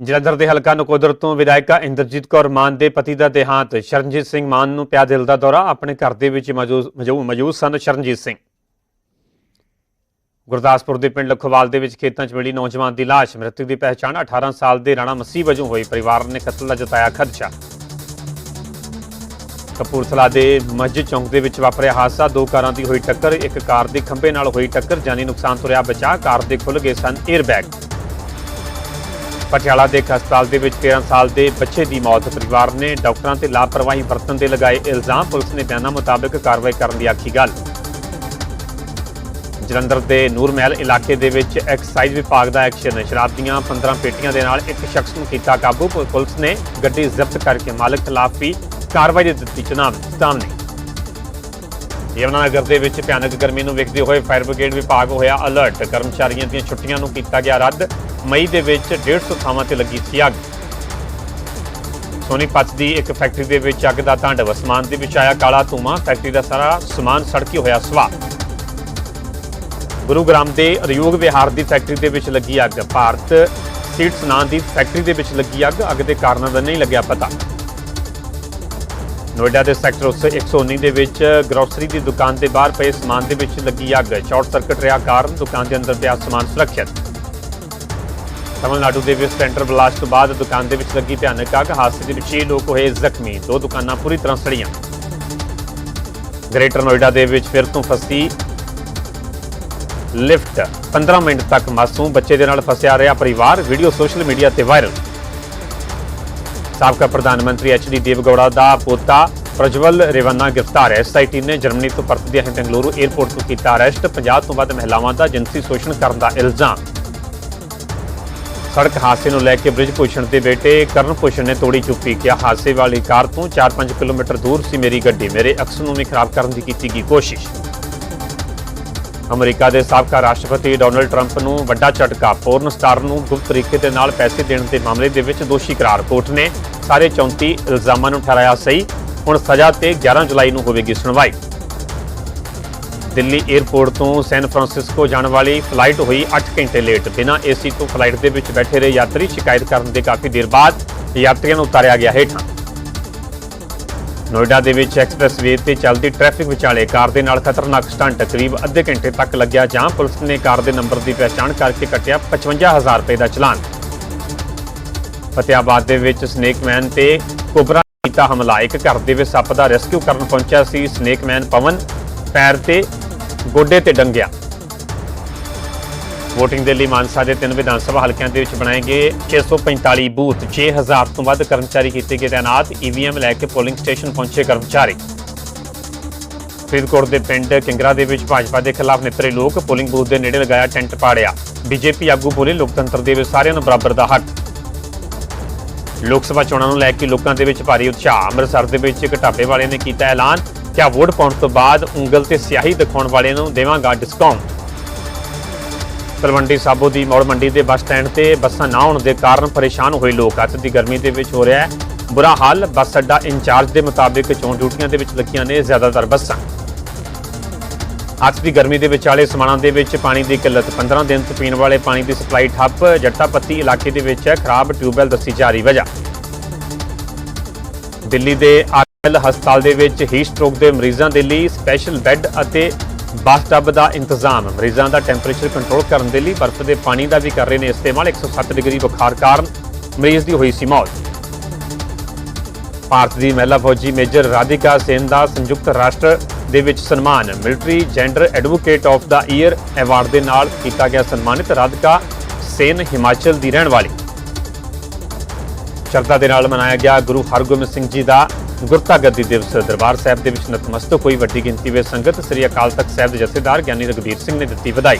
ਜਲੰਧਰ ਦੇ ਹਲਕਾ ਨਕੋਦਰ ਤੋਂ ਵਿਧਾਇਕਾ ਇੰਦਰਜੀਤ ਕੌਰ ਮਾਨ ਦੇ ਪਤੀ ਦਾ ਦੇਹਾਂਤ, ਸ਼ਰਨਜੀਤ ਸਿੰਘ ਮਾਨ ਨੂੰ ਪਿਆ ਦਿਲ ਦਾ ਦੌਰਾ, ਆਪਣੇ ਘਰ ਦੇ ਵਿੱਚ ਮੌਜੂਦ ਮੌਜੂਦ ਸਨ ਸ਼ਰਨਜੀਤ ਸਿੰਘ। ਗੁਰਦਾਸਪੁਰ ਦੇ ਪਿੰਡ ਲਖੋਵਾਲ ਦੇ ਵਿੱਚ ਖੇਤਾਂ 'ਚ ਮਿਲੀ ਨੌਜਵਾਨ ਦੀ ਲਾਸ਼, ਮ੍ਰਿਤਕ ਦੀ ਪਹਿਚਾਣ 18 ਸਾਲ ਦੇ ਰਾਣਾ ਮਸੀਹ ਵਜੋਂ ਹੋਈ, ਪਰਿਵਾਰ ਨੇ ਕਤਲ ਦਾ ਜਤਾਇਆ ਖਦਸ਼ਾ। ਕਪੂਰਥਲਾ ਦੇ ਮਸਜਿਦ ਚੌਂਕ ਦੇ ਵਿੱਚ ਵਾਪਰਿਆ ਹਾਦਸਾ, ਦੋ ਕਾਰਾਂ ਦੀ ਹੋਈ ਟੱਕਰ, ਇੱਕ ਕਾਰ ਦੇ ਖੰਭੇ ਨਾਲ ਹੋਈ ਟੱਕਰ, ਜਾਨੀ ਨੁਕਸਾਨ ਤੋਂ ਰਿਹਾ ਬਚਾ ਕਾਰ ਦੇ ਖੁੱਲ ਗਏ ਸਨ 에ਅਰ ਬੈਗ ਪਟਿਆਲਾ ਦੇ ਇੱਕ ਹਸਪਤਾਲ ਦੇ ਵਿੱਚ 13 ਸਾਲ ਦੇ ਬੱਚੇ ਦੀ ਮੌਤ। ਪਰਿਵਾਰ ਨੇ ਡਾਕਟਰਾਂ ਤੇ ਲਾਪਰਵਾਹੀ ਵਰਤਣ ਦੇ ਲਗਾਏ ਇਲਜ਼ਾਮ। ਪੁਲਿਸ ਨੇ ਬਿਆਨਾਂ ਮੁਤਾਬਕ ਕਾਰਵਾਈ ਕਰਨ ਦੀ ਆਖੀ ਗੱਲ। ਜਲੰਧਰ ਦੇ ਨੂਰ ਮਹਿਲ ਇਲਾਕੇ ਦੇ ਵਿੱਚ ਐਕਸਾਈਜ਼ ਵਿਭਾਗ ਦਾ ਐਕਸ਼ਨ। ਸ਼ਰਾਬ ਦੀਆਂ 15 ਪੇਟੀਆਂ ਦੇ ਨਾਲ ਇੱਕ ਸ਼ਖਸ ਨੂੰ ਕੀਤਾ ਕਾਬੂ। ਪੁਲਿਸ ਨੇ ਗੱਡੀ ਜ਼ਬਤ ਕਰਕੇ ਮਾਲਕ ਖਿਲਾਫ ਵੀ ਕਾਰਵਾਈ ਦੀ ਦਿੱਤੀ ਚੇਤਾਵਨੀ ਯਮੁਨਾਨਗਰ ਦੇ ਵਿੱਚ ਭਿਆਨਕ ਗਰਮੀ ਨੂੰ ਵੇਖਦੇ ਹੋਏ ਫਾਇਰ ਬ੍ਰਿਗੇਡ ਵਿਭਾਗ ਹੋਇਆ ਅਲਰਟ। ਕਰਮਚਾਰੀਆਂ ਦੀਆਂ ਛੁੱਟੀਆਂ ਨੂੰ ਕੀਤਾ ਗਿਆ ਰੱਦ। ਮਈ ਦੇ ਵਿੱਚ 150 ਥਾਵਾਂ ਤੇ ਲੱਗੀ ਸੀ ਅੱਗ। ਸੋਨੀਪਤ ਦੀ ਇੱਕ ਫੈਕਟਰੀ ਦੇ ਵਿੱਚ ਅੱਗ ਦਾ ਤਾਂਡਵ ਅਸਮਾਨ ਦੇ ਵਿੱਚ ਆਇਆ ਕਾਲਾ ਧੂੰਆਂ, ਫੈਕਟਰੀ ਦਾ ਸਾਰਾ ਸਮਾਨ ਸੜਕੀ ਹੋਇਆ ਸਵਾ ਗੁਰੂਗ੍ਰਾਮ ਦੇ ਅਦਯੋਗ ਵਿਹਾਰ ਦੀ ਫੈਕਟਰੀ ਦੇ ਵਿੱਚ ਲੱਗੀ ਅੱਗ। ਭਾਰਤ ਸੀਡਸ ਨਾਂ ਦੀ ਫੈਕਟਰੀ ਦੇ ਵਿੱਚ ਲੱਗੀ ਅੱਗ। ਅੱਗ ਦੇ ਕਾਰਨਾਂ ਦਾ ਨਹੀਂ ਲੱਗਿਆ ਪਤਾ। ਨੋਇਡਾ ਦੇ ਸੈਕਟਰ ਉਸ 119 ਦੇ ਵਿੱਚ ਗਰੋਸਰੀ ਦੀ ਦੁਕਾਨ ਦੇ ਬਾਹਰ ਪਏ ਸਮਾਨ ਦੇ ਵਿੱਚ ਲੱਗੀ ਅੱਗ। ਸ਼ਾਰਟ ਸਰਕਟ ਰਿਹਾ ਕਾਰਨ ਦੁਕਾਨ ਦੇ ਅੰਦਰ ਪਿਆ ਸਮਾਨ ਸੁਰੱਖਿਅਤ। ਤਮਿਲਨਾਡੂ ਦੇ ਵਿੱਚ ਸੈਂਟਰ ਬਲਾਸਟ ਤੋਂ ਬਾਅਦ ਦੁਕਾਨ ਦੇ ਵਿੱਚ ਲੱਗੀ ਭਿਆਨਕ ਅੱਗ। ਹਾਦਸੇ ਦੇ ਵਿੱਚ 6 ਲੋਕ ਹੋਏ ਜ਼ਖਮੀ। ਦੋ ਦੁਕਾਨਾਂ ਪੂਰੀ ਤਰ੍ਹਾਂ ਸੜੀਆਂ। ਗ੍ਰੇਟਰ ਨੋਇਡਾ ਦੇ ਵਿੱਚ ਫਿਰ ਤੋਂ ਫਸੀ ਲਿਫਟ। 15 ਮਿੰਟ ਤੱਕ ਮਾਸੂਮ ਬੱਚੇ ਦੇ ਨਾਲ ਫਸਿਆ ਰਿਹਾ ਪਰਿਵਾਰ। ਵੀਡੀਓ ਸੋਸ਼ਲ ਮੀਡੀਆ ਤੇ ਵਾਇਰਲ। ਸਾਬਕਾ ਪ੍ਰਧਾਨ ਮੰਤਰੀ ਐਚ ਡੀ ਦੇਵਗੌੜਾ ਦਾ ਪੋਤਾ ਪ੍ਰਜਵਲ ਰੇਵੰਨਾ ਗ੍ਰਿਫਤਾਰ ਹੈ। ਐਸਆਈਟੀ ਨੇ ਜਰਮਨੀ ਤੋਂ ਪਰਤਦਿਆਂ ਹੀ ਬੈਂਗਲੁਰੂ 에ਅਰਪੋਰਟ ਤੋਂ ਕੀਤਾ ਅਰੈਸਟ। 50 ਤੋਂ ਵੱਧ ਮਹਿਲਾਵਾਂ ਦਾ ਜਿਨਸੀ ਸ਼ੋਸ਼ਣ ਕਰਨ ਦਾ ਇਲਜ਼ਾਮ। ਸੜਕ ਹਾਦਸੇ ਨੂੰ ਲੈ ਕੇ ਬ੍ਰਿਜ ਭੂਸ਼ਣ ਦੇ ਬੇਟੇ ਕਰਨ ਭੂਸ਼ਣ ਨੇ ਤੋੜੀ ਚੁੱਪੀ। ਕਿਹਾ, ਹਾਦਸੇ ਵਾਲੀ ਕਾਰ ਤੋਂ 4-5 ਕਿਲੋਮੀਟਰ ਦੂਰ ਸੀ ਮੇਰੀ ਗੱਡੀ। ਮੇਰੇ ਅਕਸ ਨੂੰ ਵੀ ਖਰਾਬ ਕਰਨ ਦੀ ਕੀਤੀ ਗਈ ਕੋਸ਼ਿਸ਼। ਅਮਰੀਕਾ ਦੇ ਸਾਬਕਾ ਰਾਸ਼ਟਰਪਤੀ ਡੋਨਲਡ ਟਰੰਪ ਨੂੰ ਵੱਡਾ ਝਟਕਾ। ਪੋਰਨ ਸਟਾਰ ਨੂੰ ਗੁਪਤ ਤਰੀਕੇ ਦੇ ਨਾਲ ਪੈਸੇ ਦੇਣ ਦੇ ਮਾਮਲੇ ਦੇ ਵਿੱਚ ਦੋਸ਼ੀ ਕਰਾਰ। ਕੋਰਟ ਨੇ ਸਾਰੇ 34 ਇਲਜ਼ਾਮਾਂ ਨੂੰ ਠਹਿਰਾਇਆ ਸਹੀ। ਹੁਣ ਸਜ਼ਾ ਤੇ 11 ਜੁਲਾਈ ਨੂੰ ਹੋਵੇਗੀ ਸੁਣਵਾਈ। ਦਿੱਲੀ 에ਅਰਪੋਰਟ ਤੋਂ ਸੈਨ ਫਰਾਂਸਿਸਕੋ ਜਾਣ ਵਾਲੀ ਫਲਾਈਟ ਹੋਈ 8 ਘੰਟੇ ਲੇਟ। ਬਿਨਾਂ ਏਸੀ ਤੋਂ ਫਲਾਈਟ ਦੇ ਵਿੱਚ ਬੈਠੇ ਰਹੇ ਯਾਤਰੀ, ਸ਼ਿਕਾਇਤ ਕਰਨ ਦੇ ਕਾਫੀ ਦੇਰ ਬਾਅਦ ਯਾਤਰੀਆਂ ਨੂੰ ਉਤਾਰਿਆ ਗਿਆ ਹੇਠਾਂ। ਨੋਇਡਾ ਦੇ ਵਿੱਚ ਐਕਸਪ੍ਰੈਸ ਵੇ ਤੇ ਚੱਲਦੀ ਟ੍ਰੈਫਿਕ ਵਿਚਾਲੇ ਕਾਰ ਦੇ ਨਾਲ ਖਤਰਨਾਕ ਸਟੰਟ, ਕਰੀਬ ਅੱਧੇ ਘੰਟੇ ਤੱਕ ਲੱਗਿਆ ਜਾਂ ਪੁਲਿਸ ਨੇ ਕਾਰ ਦੇ ਨੰਬਰ ਦੀ ਪਛਾਣ ਕਰਕੇ ਕੱਟਿਆ 55000 ਰੁਪਏ ਦਾ ਚਲਾਨ। ਫਤਿਆਬਾਦ ਦੇ ਵਿੱਚ ਸਨੇਕਮੈਨ ਤੇ ਕੋਬਰਾ ਕੀਤਾ ਹਮਲਾ। ਇੱਕ ਘਰ ਦੇ ਵਿੱਚ ਸੱਪ ਦਾ ਰੈਸਕਿਊ ਕਰਨ ਪਹੁੰਚਿਆ ਸੀ ਸਨੇਕਮੈਨ ਪਵਨ, ਪੈਰ ਤੇ ਗੋਡੇ ਤੇ ਡੰਗਿਆ। VOTING ਦੇ ਲਈ ਮਾਨਸਾ ਦੇ ਤਿੰਨ ਵਿਧਾਨ ਸਭਾ ਹਲਕਿਆਂ ਦੇ ਵਿੱਚ ਬਣਾਏ ਗਏ 645 ਬੂਥ 6000 ਤੋਂ ਵੱਧ ਕਰਮਚਾਰੀ ਕੀਤੇ ਗਏ ਤਾਇਨਾਤ ਈਵੀਐਮ ਲੈ ਕੇ ਪੋਲਿੰਗ ਸਟੇਸ਼ਨ ਪਹੁੰਚੇ ਕਰਮਚਾਰੀ। ਫਰੀਦਕੋਟ ਦੇ ਪਿੰਡ ਕਿੰਗਰਾ ਦੇ ਵਿੱਚ ਭਾਜਪਾ ਦੇ ਖਿਲਾਫ ਨਿਤਰੇ ਲੋਕ ਪੋਲਿੰਗ ਬੂਥ ਦੇ ਨੇੜੇ ਲਗਾਇਆ ਟੈਂਟ ਪਾੜਿਆ। ਬੀਜੇਪੀ ਆਗੂ ਬੋਲੇ ਲੋਕਤੰਤਰ ਦੇ ਵਿੱਚ ਸਾਰਿਆਂ ਨੂੰ ਬਰਾਬਰ ਦਾ ਹੱਕ। ਲੋਕ ਸਭਾ ਚੋਣਾਂ ਨੂੰ ਲੈ ਕੇ ਲੋਕਾਂ ਦੇ ਵਿੱਚ ਭਾਰੀ ਉਤਸ਼ਾਹ। ਅੰਮ੍ਰਿਤਸਰ ਦੇ ਵਿੱਚ ਇੱਕ ਢਾਬੇ ਵਾਲੇ ਨੇ ਕੀਤਾ ਐਲਾਨ। ਕਿ ਵੋਟ ਪਾਉਣ ਤੋਂ ਬਾਅਦ ਉਂਗਲ ਤੇ ਸਿਆਹੀ ਦਿਖਾਉਣ ਵਾਲਿਆਂ ਨੂੰ ਦੇਵਾਂਗਾ ਡਿਸਕਾਊਂਟ ਤਲਵੰਡੀ ਸਾਬੋ ਦੀ ਮੌੜ ਮੰਡੀ ਦੇ ਬੱਸ ਸਟੈਂਡ ਤੇ ਬੱਸਾਂ ਨਾ ਹੋਣ ਦੇ ਕਾਰਨ ਪਰੇਸ਼ਾਨ ਹੋਏ ਲੋਕ। ਅੱਤ ਦੀ ਗਰਮੀ ਦੇ ਵਿੱਚ ਹੋ ਰਿਹਾ ਹੈ ਬੁਰਾ ਹਾਲ। ਬੱਸ ਅੱਡਾ ਇੰਚਾਰਜ ਦੇ ਮੁਤਾਬਿਕ ਚੋਣ ਡਿਊਟੀਆਂ ਦੇ ਵਿੱਚ ਲੱਗੀਆਂ ਨੇ ਜ਼ਿਆਦਾਤਰ ਬੱਸਾਂ। ਅੱਜ ਦੀ ਗਰਮੀ ਦੇ ਵਿਚਾਲੇ ਸਮਾਣਾ ਦੇ ਵਿੱਚ ਪਾਣੀ ਦੀ ਕਿੱਲਤ। 15 ਦਿਨ ਤੋਂ ਪੀਣ ਵਾਲੇ ਪਾਣੀ ਦੀ ਸਪਲਾਈ ਠੱਪ। ਜੱਟਾਪੱਤੀ ਇਲਾਕੇ ਦੇ ਵਿੱਚ ਖਰਾਬ ਟਿਊਬਵੈਲ ਦੱਸੀ ਜਾ ਰਹੀ ਵਜ੍ਹਾ। ਦਿੱਲੀ ਦੇ ਆਰਐਲ ਹਸਪਤਾਲ ਦੇ ਵਿੱਚ ਹੀ ਸਟ੍ਰੋਕ ਦੇ ਮਰੀਜ਼ਾਂ ਦੇ ਲਈ ਸਪੈਸ਼ਲ ਬੈੱਡ ਅਤੇ ਬਾਥਟਬ ਦਾ ਇੰਤਜ਼ਾਮ। ਮਰੀਜ਼ਾਂ ਦਾ ਟੈਂਪਰੇਚਰ ਕੰਟਰੋਲ ਕਰਨ ਦੇ ਲਈ ਬਰਫ਼ ਦੇ ਪਾਣੀ ਦਾ ਵੀ ਕਰ ਰਹੇ ਨੇ ਇਸਤੇਮਾਲ। 107 ਡਿਗਰੀ ਬੁਖਾਰ ਕਾਰਨ ਮਰੀਜ਼ ਦੀ ਹੋਈ ਸੀ ਮੌਤ। ਭਾਰਤ ਦੀ ਮਹਿਲਾ ਫੌਜੀ ਮੇਜਰ ਰਾਧਿਕਾ ਸੇਨ ਦਾ ਸੰਯੁਕਤ ਰਾਸ਼ਟਰ ਦੇ ਵਿੱਚ ਸਨਮਾਨ। Military gender advocate of the year award ਦੇ ਨਾਲ ਕੀਤਾ ਗਿਆ ਸਨਮਾਨਿਤ ਰਾਧਿਕਾ ਸੇਨ ਹਿਮਾਚਲ ਦੀ ਰਹਿਣ ਵਾਲੀ। ਸ਼ਰਧਾ ਦੇ ਨਾਲ ਮਨਾਇਆ ਗਿਆ ਗੁਰੂ ਹਰਗੋਬਿੰਦ ਸਿੰਘ ਜੀ ਦਾ ਗੁਰਤਾ ਗੱਦੀ ਦਿਵਸ ਦਰਬਾਰ ਸਾਹਿਬ ਦੇ ਵਿੱਚ ਨਤਮਸਤਕ ਹੋਈ ਵੱਡੀ ਗਿਣਤੀ ਵਿੱਚ ਸੰਗਤ ਸ੍ਰੀ ਅਕਾਲ ਤਖਤ ਸਾਹਿਬ ਦੇ ਜਥੇਦਾਰ ਗਿਆਨੀ ਰਗਵੀਰ ਸਿੰਘ ਨੇ ਦਿੱਤੀ ਵਧਾਈ।